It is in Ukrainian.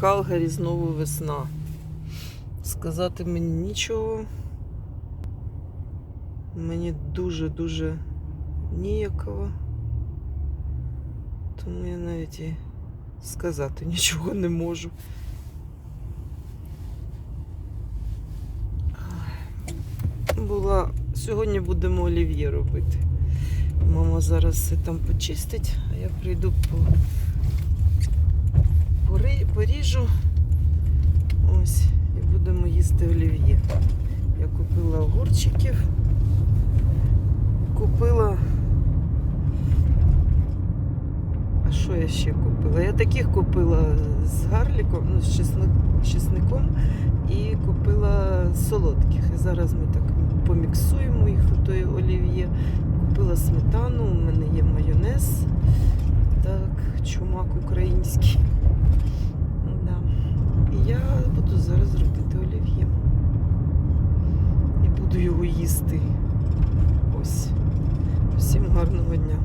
Калгарі знову весна. Сказати мені нічого. Мені дуже-дуже ніяково. Тому я навіть і сказати нічого не можу. Була. Сьогодні будемо олів'є робити. Мама зараз все там почистить, а я прийду по поріжу. Ось, і будемо їсти олів'є. Я купила огурчиків. Купила. А що я ще купила? Я таких купила з гарліком, ну, з чесником і купила солодких. І зараз ми так поміксуємо їх у той олів'є. Купила сметану, у мене є майонез. Так, чумак український. Да. І я буду зараз робити олів'є. І буду його їсти. Ось. Всім гарного дня.